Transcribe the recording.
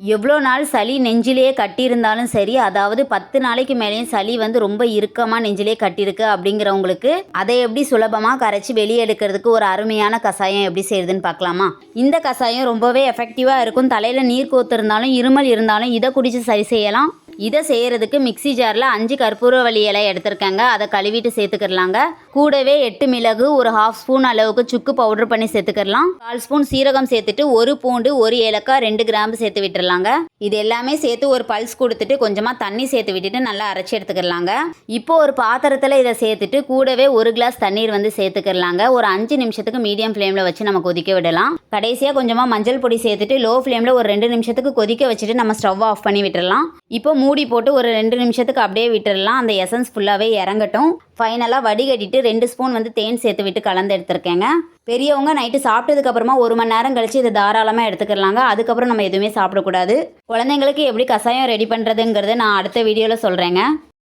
எவ்வளோ நாள் சளி நெஞ்சிலேயே கட்டியிருந்தாலும் சரி அதாவது பத்து நாளைக்கு மேலேயும் சளி வந்து ரொம்ப இறுக்கமாக நெஞ்சிலே கட்டியிருக்கு அப்படிங்கிறவங்களுக்கு அதை எப்படி சுலபமாக கரைச்சி வெளியே எடுக்கிறதுக்கு ஒரு அருமையான கஷாயம் எப்படி செய்யுதுன்னு பார்க்கலாமா? இந்த கஷாயம் ரொம்பவே எஃபெக்டிவாக இருக்கும். தலையில் நீர் கோத்து இருந்தாலும் இருமல் இருந்தாலும் இதை குடித்து சரி செய்யலாம். இதை செய்கிறதுக்கு மிக்ஸி ஜாரில் அஞ்சு கற்பூரவள்ளி இலை எடுத்திருக்கேங்க. அதை கழுவிட்டு சேர்த்துக்கிறலாங்க கூடவே எட்டு மிளகு ஒரு ஹாஃப் ஸ்பூன் அளவுக்கு சுக்கு பவுடர் பண்ணி சேர்த்துக்கிடலாம் கால் ஸ்பூன் சீரகம் சேர்த்துட்டு ஒரு பூண்டு ஒரு ஏலக்காய் ரெண்டு கிராம்பு சேர்த்து விட்டுறலாங்க. இது எல்லாமே சேர்த்து ஒரு பல்ஸ் கொடுத்துட்டு கொஞ்சமாக தண்ணி சேர்த்து விட்டுட்டு நல்லா அரைச்சி எடுத்துக்கிறலாங்க இப்போ ஒரு பாத்திரத்தில் இதை சேர்த்துட்டு கூடவே ஒரு கிளாஸ் தண்ணீர் வந்து சேர்த்துக்கிறலாங்க ஒரு அஞ்சு நிமிஷத்துக்கு மீடியம் ஃப்ளேமில் வச்சு நம்ம கொதிக்க விடலாம். கடைசியாக கொஞ்சமாக மஞ்சள் பொடி சேர்த்துட்டு லோ ஃப்ளேமில் ஒரு ரெண்டு நிமிஷத்துக்கு கொதிக்க வச்சுட்டு நம்ம ஸ்டவ் ஆஃப் பண்ணி விட்டுடலாம் இப்போ மூடி போட்டு ஒரு ரெண்டு நிமிஷத்துக்கு அப்படியே விட்டுடலாம் அந்த எசன்ஸ் ஃபுல்லாகவே இறங்கட்டும். ஃபைனலாக வடிகட்டிட்டு ரெண்டு ஸ்பூன் வந்து தேன் சேர்த்து விட்டு கலந்து எடுத்துருக்கேங்க. பெரியவங்க நைட்டு சாப்பிட்டதுக்கப்புறமா ஒரு மணி நேரம் கழிச்சு இதை தாராளமாக எடுத்துக்கலாங்க. அதுக்கப்புறம் நம்ம எதுவுமே சாப்பிடக்கூடாது. குழந்தைங்களுக்கு எப்படி கஷாயம் ரெடி பண்ணுறதுங்கிறத நான் அடுத்த வீடியோவில் சொல்கிறேங்க